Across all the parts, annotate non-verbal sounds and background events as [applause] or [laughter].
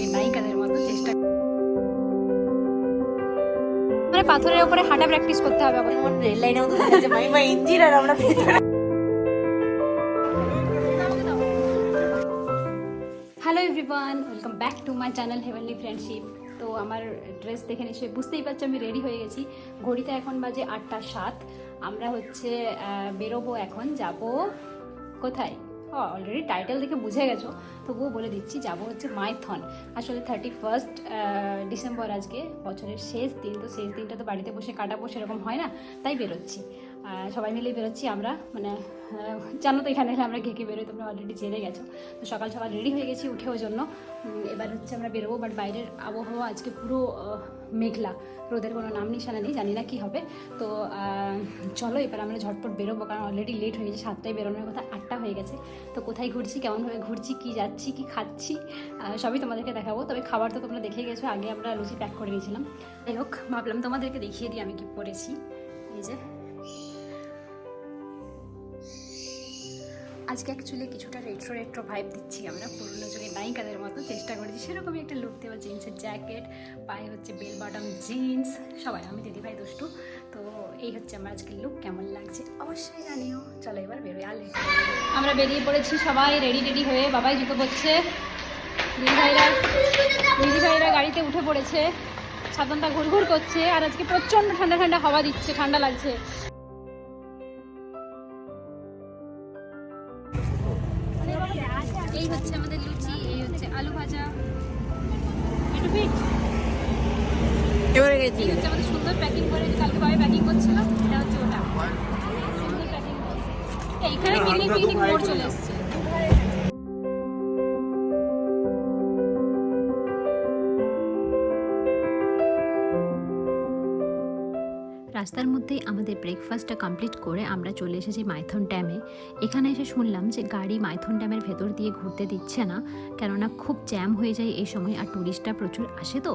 যুগে নায়িকাদের মতো চেষ্টা। মানে পাথরের উপরে হাঁটা প্র্যাকটিস করতে হবে আমার রেল লাইনের মতো দেখা যাচ্ছে মাইমা ইঞ্জিন আর আমরা hello everyone welcome back to my channel heavenly friendship তো আমার ড্রেস দেখে নিশ্চয়ই বুঝতেই পারছ, আমি রেডি হয়ে গেছি। ঘড়িতে এখন বাজে আটটা সাত। আমরা হচ্ছে বেরোবো এখন, যাব কোথায়? অলরেডি টাইটেল দেখে বুঝে গেছো। তবুও বলে দিচ্ছি, যাব হচ্ছে মাইথন। আসলে থার্টি ফার্স্ট ডিসেম্বর আজকে, বছরের শেষ দিন। তো শেষ দিনটা তো বাড়িতে বসে কাটাবো সেরকম হয় না, তাই বেরোচ্ছি। সবাই মিলেই বেরোচ্ছি আমরা। মানে জানো তো এখানে এলে আমরা ঘেকে বেরোই, তোমরা অলরেডি জেনে গেছো। তো সকাল সকাল রেডি হয়ে গেছি উঠে ওই জন্য এবার হচ্ছে আমরা বেরোবো বাট বাইরের আবহাওয়া আজকে পুরো মেঘলা। রোদের কোনো নাম নিশানা নেই, জানি না কী হবে। তো চলো এবার আমরা ঝটপট বেরোবো, কারণ অলরেডি লেট হয়ে গেছে, সাতটায় বেরোনোর কথা আটটা হয়ে গেছে। তো কোথায় ঘুরছি, কেমনভাবে ঘুরছি, কি যাচ্ছি, কি খাচ্ছি সবই তোমাদেরকে দেখাবো। তবে খাবার তো তোমরা দেখে গেছো, আগে আমরা লুচি প্যাক করে গেছিলাম যাই হোক, ভাবলাম তোমাদেরকে দেখিয়ে দিই আমি কি পরেছি এই যে আজকে অ্যাকচুয়ালি কিছুটা রেট্রো রেট্রো ভাইব দিচ্ছি আমরা। পুরনো যুগের নায়িকাদের মতো চেষ্টা করেছি সেরকমই একটা লুক দেওয়া জিন্সের জ্যাকেট পায়ে হচ্ছে বেল বটম জিন্স সবাই, আমি দিদিভাই দুষ্টু। তো এই হচ্ছে আমার আজকের লুক কেমন লাগছে অবশ্যই জানিও। চলো এবার বেরোয় না। আমরা বেরিয়ে পড়েছি সবাই রেডি রেডি হয়ে বাবাই জুতো পড়ছে দিদিভাইরা দিদিভাইরা গাড়িতে উঠে পড়েছে। সাধনটা ঘুরঘুর করছে, আর আজকে প্রচণ্ড ঠান্ডা ঠান্ডা হাওয়া দিচ্ছে, ঠান্ডা লাগছে। পিকনিক পিকনিক মোড় চলে রাস্তার মধ্যেই আমাদের ব্রেকফাস্টটা কমপ্লিট করে আমরা চলে এসেছি মাইথন ড্যামে। এখানে এসে শুনলাম যে গাড়ি মাইথন ড্যামের ভেতর দিয়ে ঘুরতে দিচ্ছে না, কেননা খুব জ্যাম হয়ে যায় এই সময় আর ট্যুরিস্টরা প্রচুর আসে তো।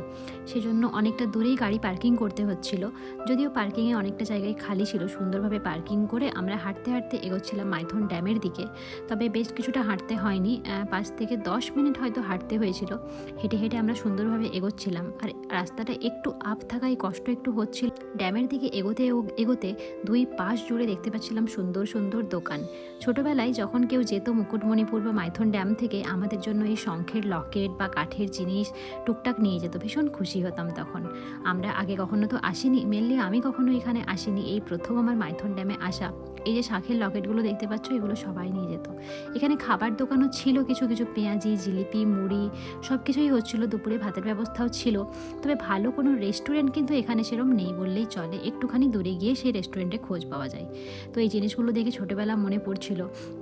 সেজন্য অনেকটা দূরেই গাড়ি পার্কিং করতে হচ্ছিল। যদিও পার্কিংয়ে অনেকটা জায়গায় খালি ছিল, সুন্দরভাবে পার্কিং করে আমরা হাঁটতে হাঁটতে এগোচ্ছিলাম মাইথন ড্যামের দিকে। তবে বেশ কিছুটা হাঁটতে হয়নি পাঁচ থেকে দশ মিনিট হয়তো হাঁটতে হয়েছিল। হেঁটে হেঁটে আমরা সুন্দরভাবে এগোচ্ছিলাম। আর রাস্তাটা একটু আপ থাকায় কষ্ট একটু হচ্ছিল। ড্যামের দিকে এগোতে এগো- এগোতে দুই পাশ জুড়ে দেখতে পাচ্ছিলাম সুন্দর সুন্দর দোকান। ছোটবেলায় যখন কেউ যেত মুকুটমণিপুর বা মাইথন ড্যাম থেকে, আমাদের জন্য এই শঙ্খের লকেট বা কাঠের জিনিস টুকটাক নিয়ে যেত। ভীষণ খুশি হতাম তখন। আমরা আগে কখনো তো আসিনি মেনলি আমি কখনো এখানে আসিনি। এই প্রথম আমার মাইথন ড্যামে আসা। এই যে শাঁখের লকেটগুলো দেখতে পাচ্ছ, এগুলো সবাই নিয়ে যেত। এখানে খাবার দোকানও ছিল, কিছু কিছু পেঁয়াজি, জিলিপি, মুড়ি সব কিছুই হচ্ছিল, দুপুরে ভাতের ব্যবস্থাও ছিল। তবে ভালো কোনো রেস্টুরেন্ট কিন্তু এখানে সেরম নেই বললেই চলে। একটুখানি দূরে গিয়ে সেই রেস্টুরেন্টে খোঁজ পাওয়া যায়। তো এই জিনিসগুলো দেখে ছোটোবেলা মনে পড়ছিল।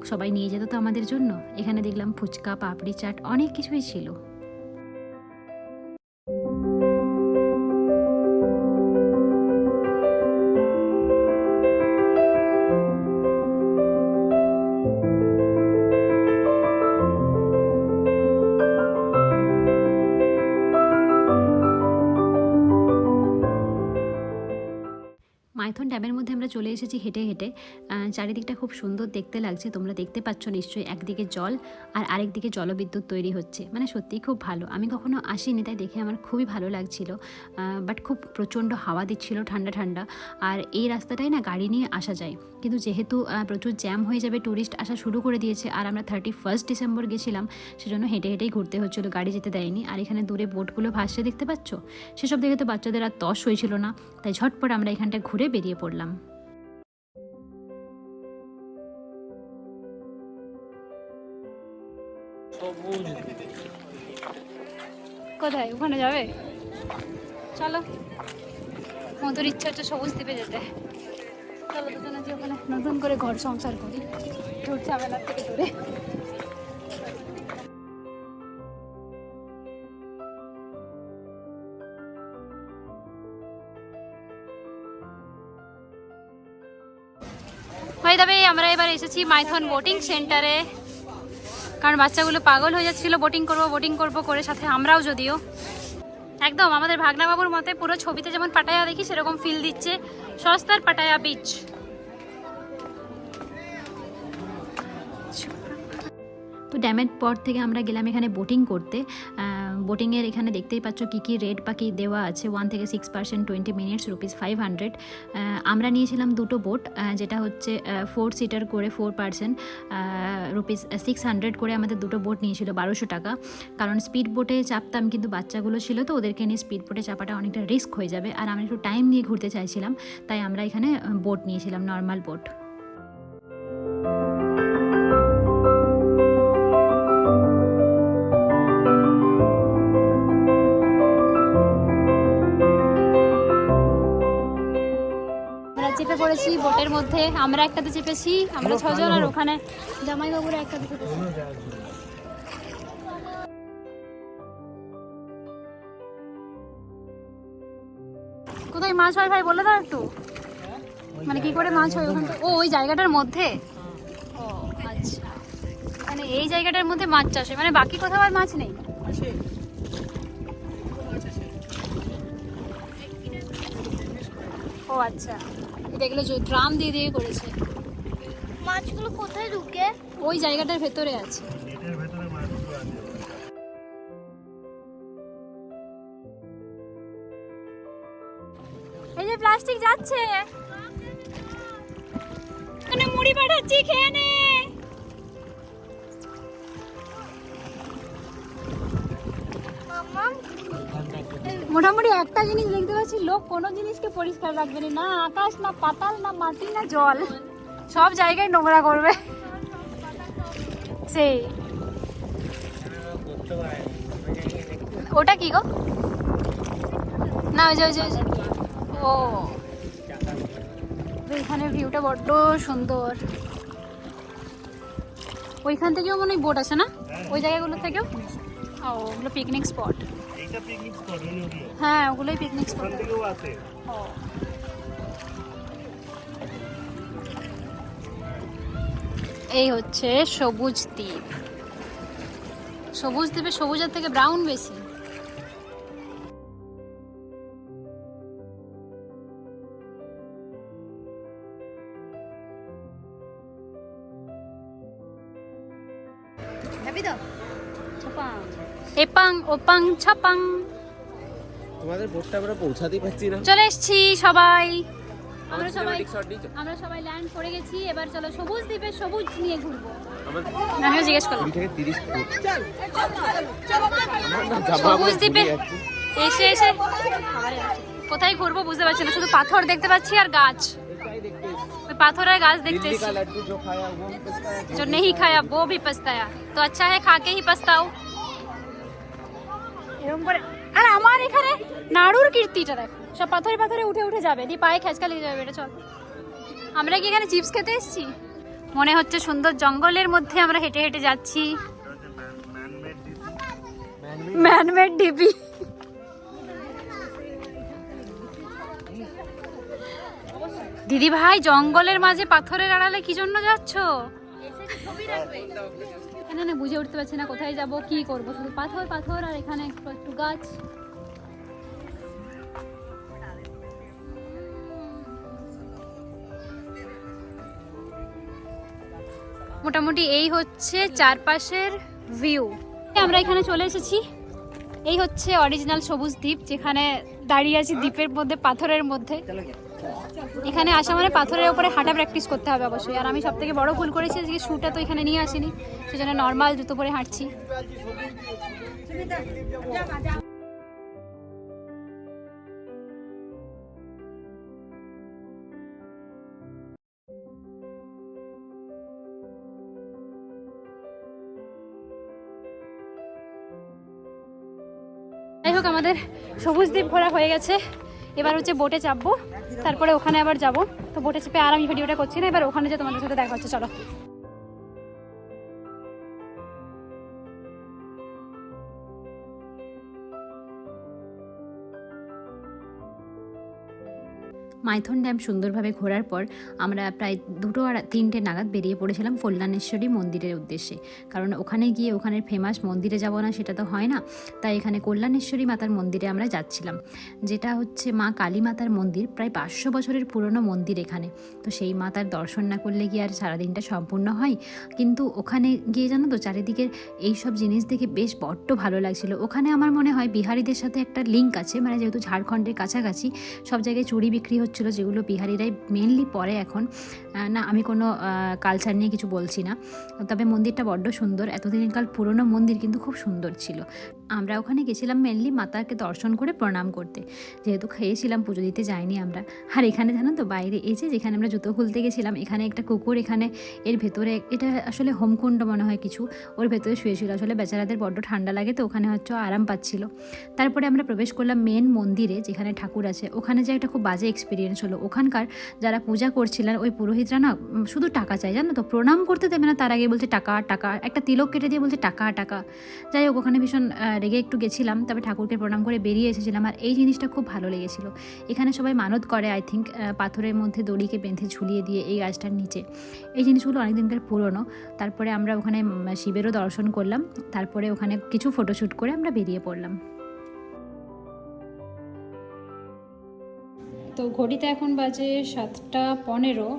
সবাই নিয়ে যেত তো আমাদের জন্য। এখানে দেখলাম ফুচকা, পাপড়ি, চাট অনেক কিছুই ছিল। মাইথন ড্যামের মধ্যে আমরা চলে এসেছি হেঁটে হেঁটে। চারিদিকটা খুব সুন্দর দেখতে লাগছে, তোমরা দেখতে পাচ্ছ নিশ্চয়ই একদিকে জল আর আরেকদিকে জলবিদ্যুৎ তৈরি হচ্ছে। মানে সত্যিই খুব ভালো। আমি কখনো আসিনি, তাই দেখে আমার খুবই ভালো লাগছিল। বাট খুব প্রচণ্ড হাওয়া দিচ্ছিল ঠান্ডা ঠান্ডা। আর এই রাস্তাটাই না গাড়ি নিয়ে আসা যায়। কিন্তু যেহেতু প্রচুর জ্যাম হয়ে যাবে ট্যুরিস্ট আসা শুরু করে দিয়েছে, আর আমরা থার্টি ফার্স্ট ডিসেম্বর গেছিলাম, সেজন্য হেঁটে হেঁটেই ঘুরতে হচ্ছিল, গাড়ি যেতে দেয়নি। আর এখানে দূরে বোটগুলো ভাসছে, দেখতে পাচ্ছ? সেসব দেখে তো বাচ্চাদের আর তস হয়েছিল না, তাই ঝটপট আমরা এখানটা ঘুরে বেরিয়ে পড়লাম। কোথায়? ওখানে যাবে? চলো। মধুর ইচ্ছা হচ্ছে সবুজ দ্বীপে যেতে। নতুন করে ঘর সংসার করি। দূর ঝামেলার থেকে দূরে। ভাই তবে আমরা এবার এসেছি মাইথন বোটিং সেন্টারে। কারণ বাচ্চাগুলো পাগল হয়ে যাচ্ছিল, বোটিং করব বোটিং করব করে সাথে আমরাও যদিও। একদম, আমাদের ভাগনাবাবুর মতে পুরো ছবিতে যেমন পাটায়া দেখি, সেরকম ফিল দিচ্ছে। সস্তার পাটায়া বিচ তো ড্যামের পর থেকে আমরা গেলাম এখানে বোটিং করতে। বোটিংয়ের এখানে দেখতেই পাচ্ছ কী কী রেট বা কী দেওয়া আছে। ওয়ান থেকে six percent twenty minutes rupees five hundred আমরা নিয়েছিলাম দুটো বোট যেটা হচ্ছে ফোর সিটার করে four percent rupees six hundred করে আমাদের দুটো বোট নিয়েছিল, বারোশো টাকা। কারণ স্পিড বোটে চাপতাম, কিন্তু বাচ্চাগুলো ছিল তো, ওদেরকে নিয়ে স্পিড বোটে চাপাটা অনেকটা রিস্ক হয়ে যাবে। আর আমরা একটু টাইম নিয়ে ঘুরতে চাইছিলাম, তাই আমরা এখানে বোট নিয়েছিলাম নর্মাল বোট চেপে পড়েছি বোটের মধ্যে। আমরা একটাতে চেপেছি আমরা ছজন আর ওখানে জামাইবাবুরা একটাতে চেপেছি। কোথায় মাছ হয় ভাই বলে দাও একটু। মানে কি করে মাছ হয় ওখানে ও ওই জায়গাটার মধ্যে? ও আচ্ছা। মানে এই জায়গাটার মধ্যে মাছ চাষ হয়। মানে বাকি কোথাও আর মাছ নেই? ও আচ্ছা। এটা এগুলো ড্রাম দিয়ে দিয়ে করেছে। মাছগুলো কোথায় ঢুকে? ওই জায়গাটার ভেতরে আছে। এই যে প্লাস্টিক যাচ্ছে। মুড়ি পাঠাচ্ছি খেয়ে নে। মোটামুটি একটা জিনিস দেখতে পাচ্ছি, লোক কোনো জিনিসকে পরিষ্কার রাখবে না আকাশ, না পাতাল, না মাটি, না জল। সব জায়গায় নোংরা করবে। সেই। ওটা কি গো? না, ওই যে ওই যে ও। এখানে ভিউটা বড্ড সুন্দর। ওইখান থেকেও মনে হয় বোট আছে না? ওই জায়গাগুলো থেকেও? ও, ওগুলো পিকনিক স্পট পিকনিক স্পট মানে ওগুলো। হ্যাঁ ওগুলোই পিকনিক স্পট ওখান থেকেও আছে। এই হচ্ছে সবুজ দ্বীপ। সবুজ দ্বীপে সবুজের থেকে ব্রাউন বেশি। এপাং ওপাং ছাপাং তোমাদের বোটটা আমরা পৌঁছাতেই পারছি না। চলে এসছি সবাই। আমরা সবাই আমরা সবাই ল্যান্ড করে গেছি। এবার চলো সবুজ দ্বীপে সবুজ নিয়ে ঘুরবো। আমিও জিজ্ঞেস করলাম। সবুজ দ্বীপে এসে এসে কোথায় ঘুরবো বুঝতে পারছি না। শুধু পাথর দেখতে পাচ্ছি আর গাছ। এটাই দেখতে এসেছি। ওই পাথরের গাছ দেখতে दिल्ली का এসেছি लड्डू जो खाया वो भी पछताया, जो नहीं खाया वो भी पछताया तो अच्छा है खा के ही पछताओ এরকম করে আর আমার এখানে নাড়ুর কীর্তিটা দেখো সব পাথরে পাথরে উঠে উঠে যাবে দিয়ে পায়ে খেঁচকা লেগে যাবে এটা চল আমরা কি এখানে চিপস খেতে এসেছি মনে হচ্ছে সুন্দর জঙ্গলের মধ্যে আমরা হেঁটে হেঁটে যাচ্ছি ম্যানমেড ডিবি দিদি ভাই জঙ্গলের মাঝে পাথরের আড়ালে কি জন্য যাচ্ছ? এখানে না বুঝে উঠতে পারছি না কোথায় যাব কি করব? শুধু পাথর পাথর আর এখানে একটু একটু গাছ। মোটামুটি এই হচ্ছে চারপাশের ভিউ আমরা এখানে চলে এসেছি। এই হচ্ছে অরিজিনাল সবুজ দ্বীপ যেখানে দাঁড়িয়ে আছি দ্বীপের মধ্যে পাথরের মধ্যে। এখানে আসা মানে পাথরের উপরে হাঁটা প্র্যাকটিস করতে হবে অবশ্যই। আর আমি সব থেকে বড় ভুল করেছি যে শুটা তো এখানে নিয়ে আসিনি, সেজন্য নর্মাল জুতো পরে হাঁটছি। যাই হোক, আমাদের সবুজ দ্বীপ ঘোরা হয়ে গেছে। এবার হচ্ছে বোটে চাপবো। তারপরে ওখানে আবার যাব। তো বোটে চেপে আর আমি ভিডিওটা করছি না। এবার ওখানে যে তোমাদের সাথে দেখা হচ্ছে, চলো। মাইথন ড্যাম সুন্দরভাবে ঘোরার পর আমরা প্রায় দুটো আর তিনটে নাগাদ বেরিয়ে পড়েছিলাম কল্যাণেশ্বরী মন্দিরের উদ্দেশ্যে। কারণ ওখানে গিয়ে ওখানের ফেমাস মন্দিরে যাব না সেটা তো হয় না। তাই এখানে কল্যাণেশ্বরী মাতার মন্দিরে আমরা যাচ্ছিলাম। যেটা হচ্ছে মা কালী মাতার মন্দির, প্রায় পাঁচশো বছরের পুরনো মন্দির এখানে। তো সেই মাতার দর্শন না করলে গিয়ে আর সারাদিনটা সম্পূর্ণ হয়। কিন্তু ওখানে গিয়ে জানো তো চারিদিকের এই সব জিনিস দেখে বেশ বড্ড ভালো লাগছিল। ওখানে আমার মনে হয় বিহারিদের সাথে একটা লিঙ্ক আছে। মানে যেহেতু ঝাড়খণ্ডের কাছাকাছি সব জায়গায় চুরি বিক্রি হচ্ছিল যেগুলো বিহারিরাই মেনলি পরে এখন। না, আমি কোনো কালচার নিয়ে কিছু বলছি না। তবে মন্দিরটা বড্ড সুন্দর। এতদিনকাল পুরনো মন্দির কিন্তু খুব সুন্দর ছিল। আমরা ওখানে গেছিলাম মেনলি মাতাকে দর্শন করে প্রণাম করতে। যেহেতু খেয়েছিলাম, পুজো দিতে যাইনি আমরা। আর এখানে জানো তো, বাইরে এই যে যেখানে আমরা জুতো খুলতে গেছিলাম, এখানে একটা কুকুর, এখানে এর ভেতরে, এটা আসলে হোমকুণ্ড মনে হয় কিছু। ওর ভেতরে শুয়েছিল আসলে বেচারাদের বড্ড ঠান্ডা লাগে তো, ওখানে হচ্ছে আরাম পাচ্ছিল। তারপরে আমরা প্রবেশ করলাম মেন মন্দিরে, যেখানে ঠাকুর আছে। ওখানে যে একটা খুব বাজে এক্সপিরিয়েন্স হলো। ওখানকার যারা পূজা করছিলেন, ওই পুরোহিতরা না শুধু টাকা চাই জানো তো? প্রণাম করতে দেবে না, তার আগে বলছে টাকা টাকা, একটা তিলক কেটে দিয়ে বলছে টাকা টাকা। যাই হোক, ওখানে ভীষণ রেগে একটু গেছিলাম, তবে ঠাকুরকে প্রণাম করে বেরিয়ে এসেছিলাম। আর এই জিনিসটা খুব ভালো লেগেছিল। এখানে সবাই মানত করে আই থিঙ্ক পাথরের মধ্যে দড়িকে বেঁধে ঝুলিয়ে দিয়ে এই গাছটার নিচে। এই জিনিসগুলো অনেক দিনকার পুরনো। তারপরে আমরা ওখানে শিবেরও দর্শন করলাম। তারপরে ওখানে কিছু ফটোশ্যুট করে আমরা বেরিয়ে পড়লাম। তো ঘড়িতে এখন বাজে সাতটা পনেরো।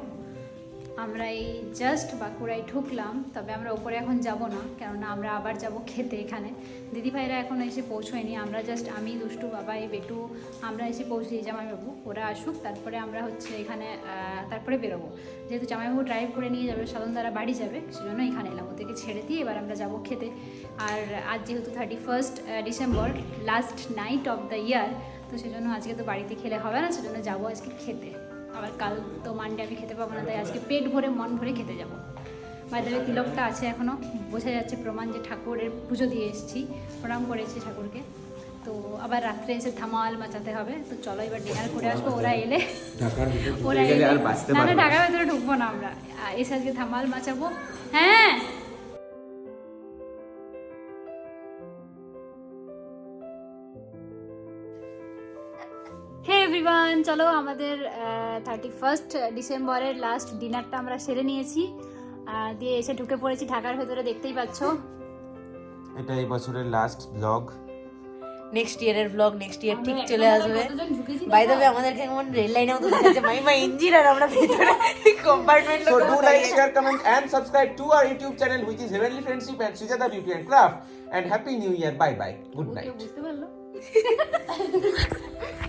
আমরা এই জাস্ট বাঁকুড়ায় ঢুকলাম, তবে আমরা ওপরে এখন যাব না, কেননা আমরা আবার যাব খেতে এখানে। দিদিভাইরা এখন এসে পৌঁছয়নি, আমরা জাস্ট আমি, দুষ্টু, বাবা, এই বেটু, আমরা এসে পৌঁছে জামাইবাবু, ওরা আসুক, তারপরে আমরা হচ্ছে এখানে তারপরে বেরোবো। যেহেতু জামাইবাবু ড্রাইভ করে নিয়ে যাবে, সাধন দ্বারা বাড়ি যাবে, সেজন্য এখানে এলাম, ওদেরকে ছেড়ে দিয়ে এবার আমরা যাব খেতে। আর আজ যেহেতু thirty first December last night of the year তো সেজন্য আজকে তো বাড়িতে খেলে হবে না সেজন্য যাব আজকে খেতে। আবার কাল তো মানডে আমি খেতে পাবো না তাই আজকে পেট ভরে মন ভরে খেতে যাব। বাইদাবে তিলকটা আছে এখনও বোঝা যাচ্ছে প্রমাণ যে ঠাকুরের পুজো দিয়ে এসেছি। প্রণাম করেছি ঠাকুরকে। তো আবার রাত্রে এসে ধামাল মাচাতে হবে। তো চলো এবার ডিনার করে আসব ওরা এলে। ওরা এলে। না না। ঢাকার ভেতরে ঢুকবো না আমরা। এসে আজকে ধামাল মাচাবো। হ্যাঁ এভরিওয়ান চলো আমাদের থার্টি ফার্স্ট ডিসেম্বরের লাস্ট ডিনারটা আমরা সেরে নিয়েছি দিয়ে এসে ঢুকে পড়েছি ঢাকার ভেতরে দেখতেই পাচ্ছ এটা এই বছরের লাস্ট ব্লগ নেক্সট ইয়ারের ব্লগ নেক্সট ইয়ার ঠিক চলে আসবে বাই দ্য? ওয়ে আমাদেরকে কেমন রেল লাইনে মতো দেখাচ্ছে মাই মাই ইঞ্জিন আর আমরা ভিতরে compartment do like, share, comment and subscribe to our YouTube channel which is Heavenly Friendship and Sujata Beauty and Craft. And Happy New Year. Bye bye. Good কেউ night. বুঝতে পারল [laughs]